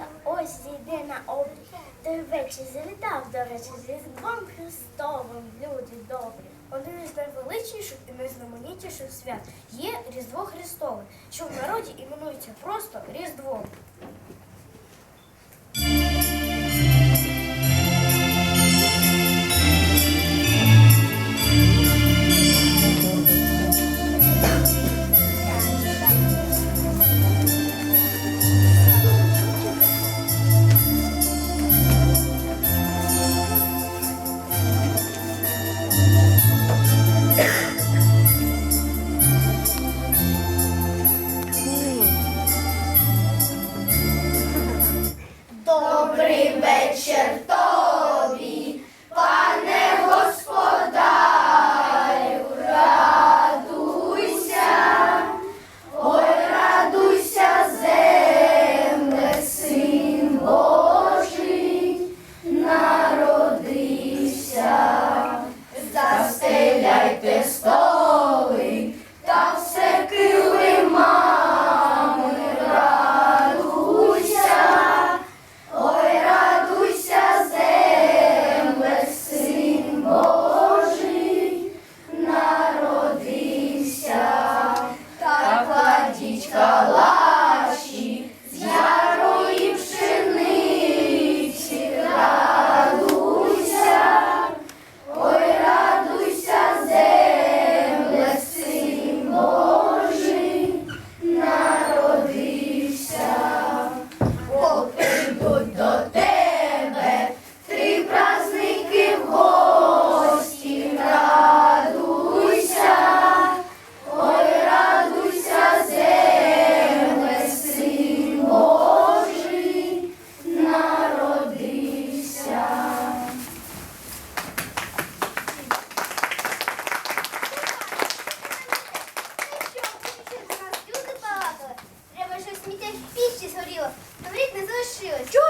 Янка ось зійде на обрій. Той вечір залітав, до речі, з різдвом Христовим, люди добрі. Один із найвеличніших і найзнаменітіших свят є Різдво Христове, що в народі іменується просто Різдвом. Shed згоріло, то рік не залишилось. Чого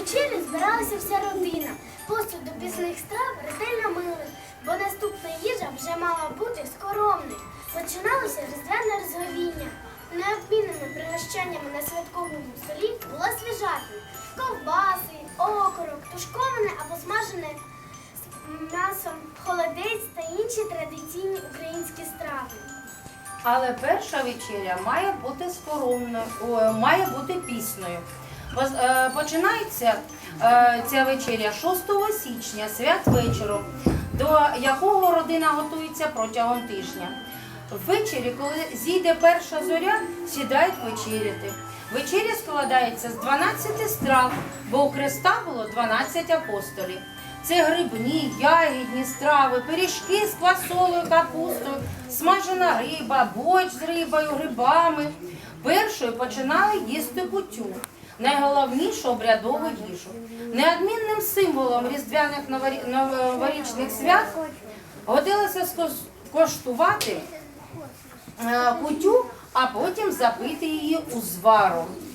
вечерю збиралася вся родина. Посуд до пісних страв ретельно мили, бо наступна їжа вже мала бути скоромною. Починалося різдвяне розговіння. Необмінними пригощаннями на святковому столі була свіжатина, ковбаси, окорок, тушковане або смажене з м'ясом, холодець та інші традиційні українські страви. Але перша вечеря має бути скоромною, має бути пісною. Е, Починається е, ця вечеря 6 січня, свят вечором, до якого родина готується протягом тижня. Ввечері, коли зійде перша зоря, сідають вечеряти. Вечеря складається з 12 страв, бо у Христа було 12 апостолів. Це грибні, ягідні страви, пиріжки з квасолою, капустою, смажена риба, борщ з рибою, грибами. Першою починали їсти кутю, найголовнішу обрядову їжу. Неодмінним символом різдвяних новорі- новорічних свят годилося коштувати е, кутю, а потім запити її узваром. Богу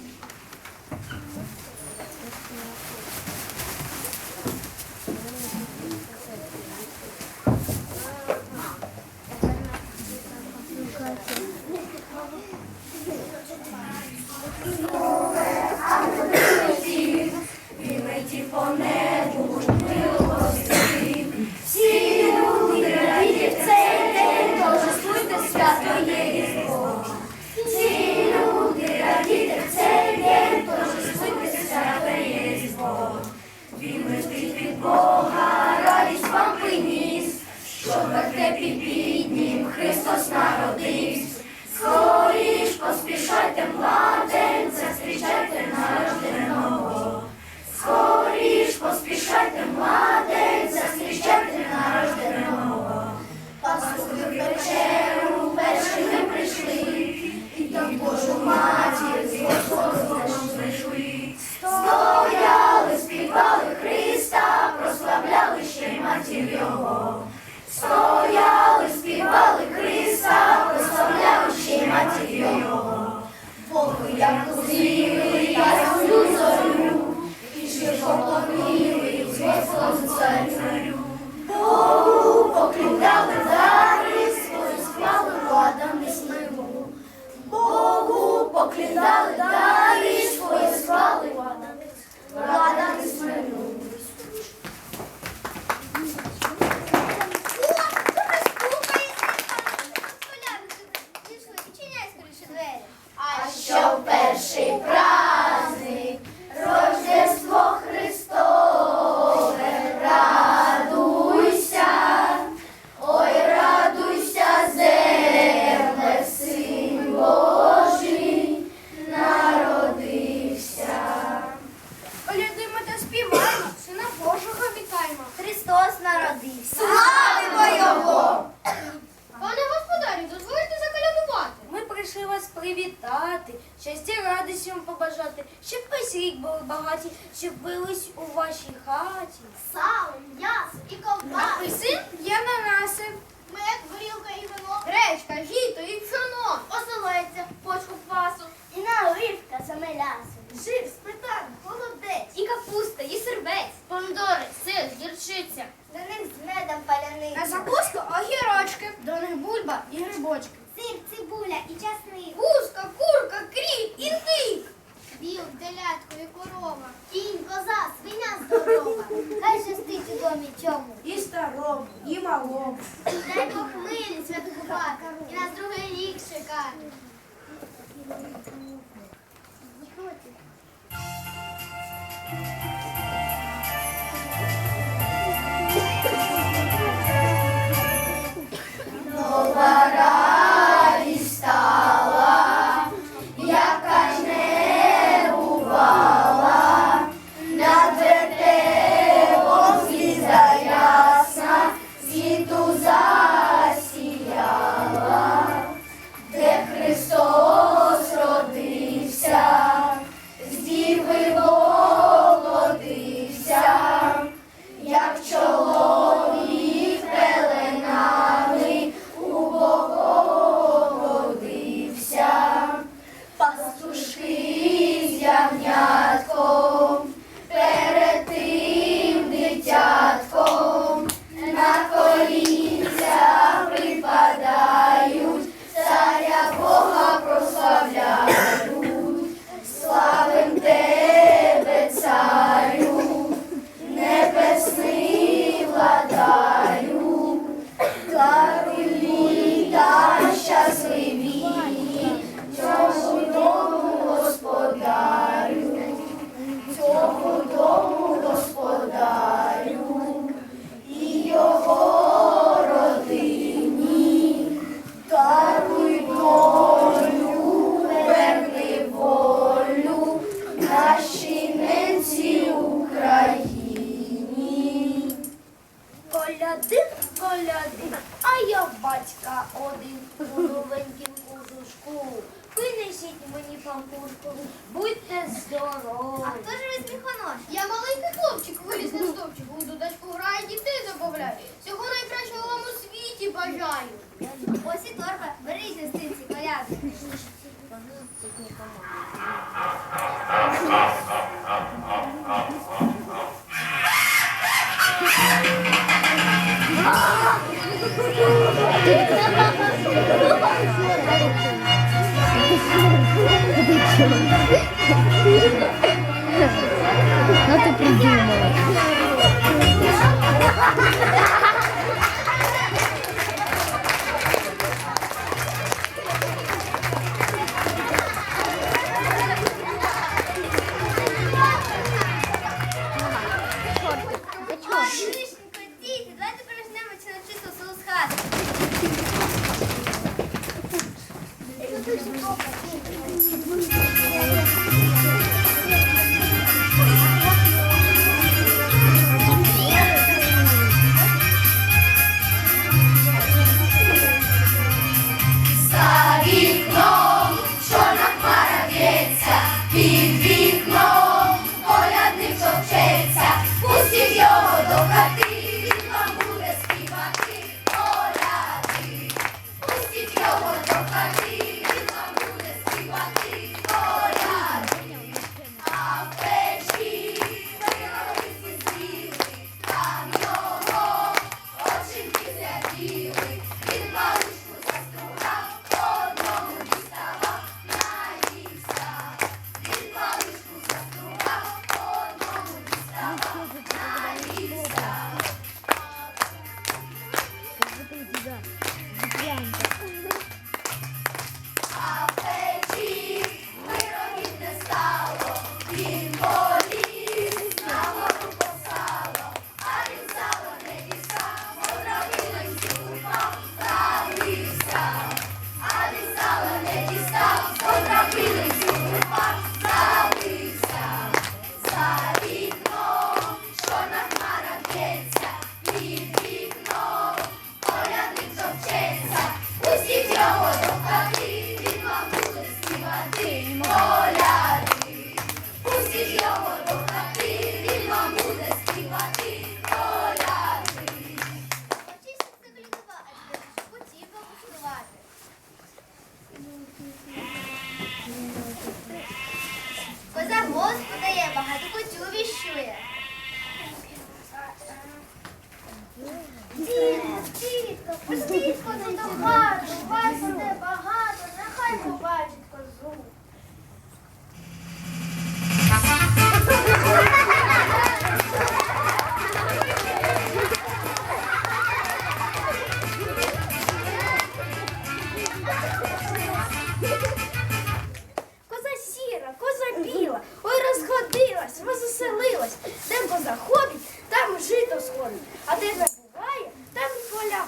Пустіть, ходить до хати,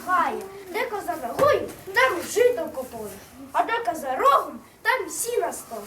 пахає, де коза на гою, там жито копою, а де коза рогом, там сіна стога.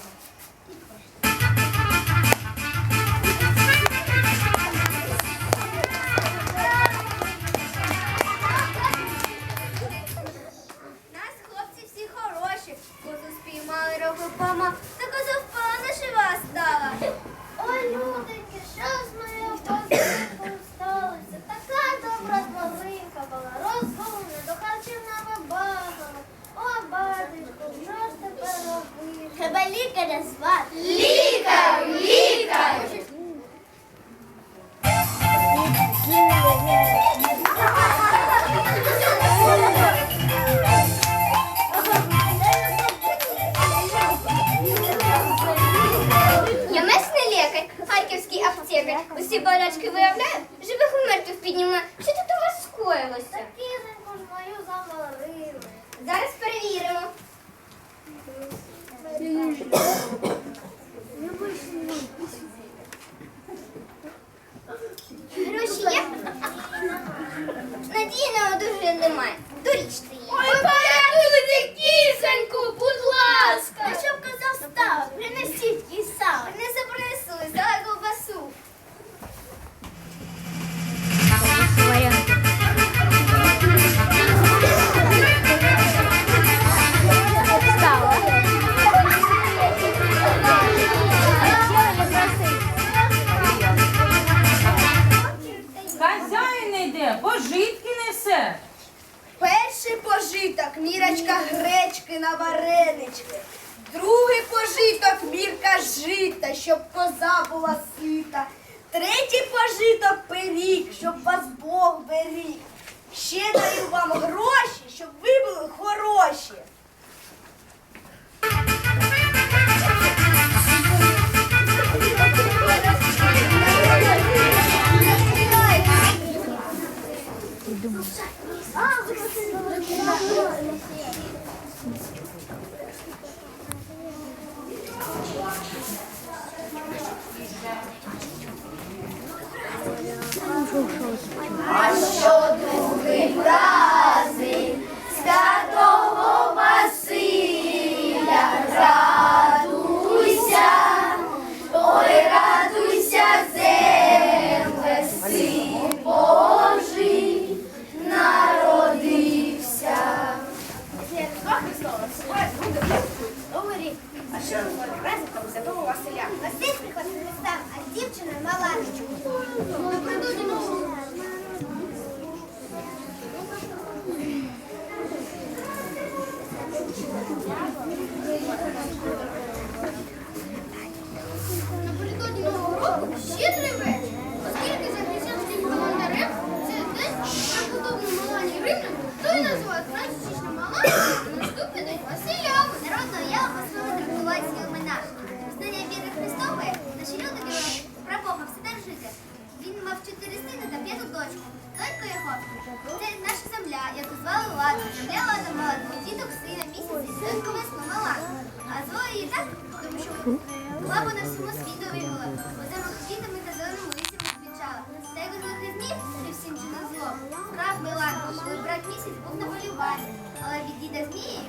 Була вона всьому світові була. Озером квітами та зеленим листям відвічала. Та як злих змів, і всім чи на зло. Прав Миланко, коли брат місяць був на полюванні. Але від діда змії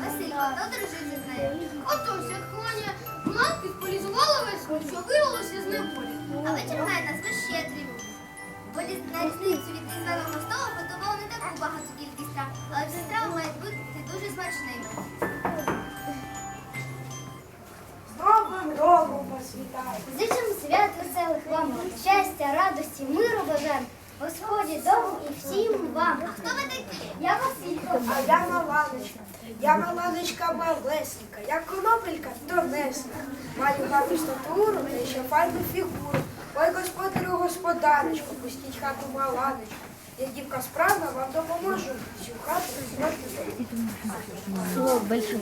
Василько та одружився з нею. Отож, як Ханя Малки полізувала весну, що вирвалося з неволі. А вечір має назву щедрий. Бо на різницю від різдвяного столу готували не таку багату кількість страв, Маланочка малесенька, я конопелька тонесенька. Маю гарну статуру та ще файну фігуру. Ой, господарю, господарочку, пустіть хату Маланочку. Я дівка справна, вам допоможу. Всю хату розмотати.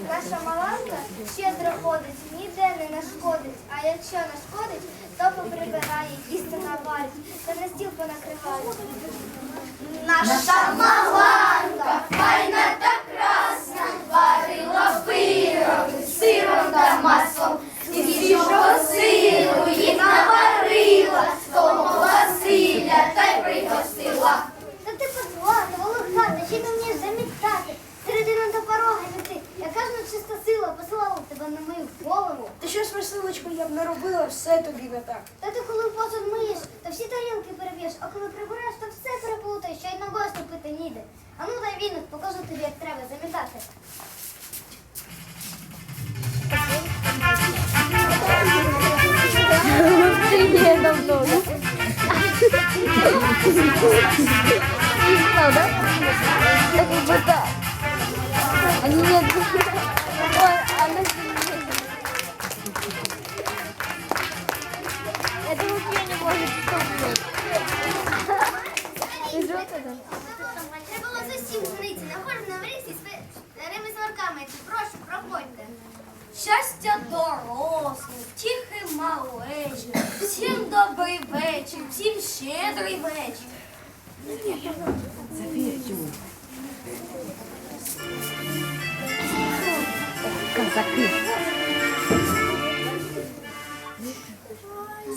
Наша маланка щедро ходить, ніде не нашкодить. А якщо нашкодить, то поприбирає, їсти наварить, та на стіл понакриває. Наша маланка, файна та пироги сиром та маслом. І свіжого сиру їх наварила, того Василя та й пригостила. Та ти позвати, волохата, ще ти вмієш замітати. Середину до порога йти. Яка ж нечиста сила посилала тебе на мою голову? Ти щось, Василочко, я б не робила, все тобі не так. Та ти коли посуд миєш, то всі тарілки переб'єш, а коли прибереш, то все переплутаєш, що й ногою ступити ніде. А ну дай віник, покажу тобі, як треба замітати. давно. Не знал, да? Так как бы так. Они нет. Ой, она Это вообще не может стопнуть. Ты жёлтая, да? Треба було зовсім зниці, на кожному рейсі з старими сварками. Прошу, проходьте. Щастя дорослих, тихий малечі, Всім добрий вечір, всім щедрий вечір. Казаки.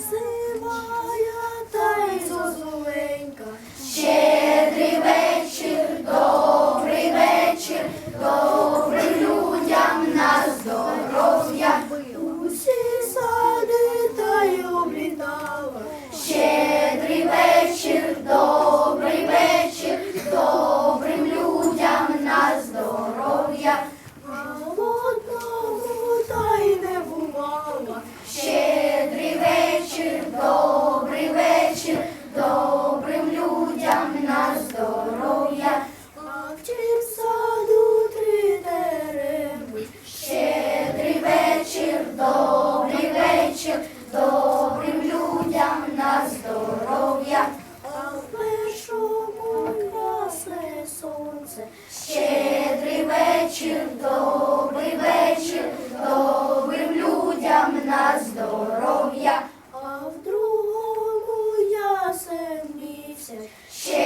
Зимая та й зозуленька. Shit.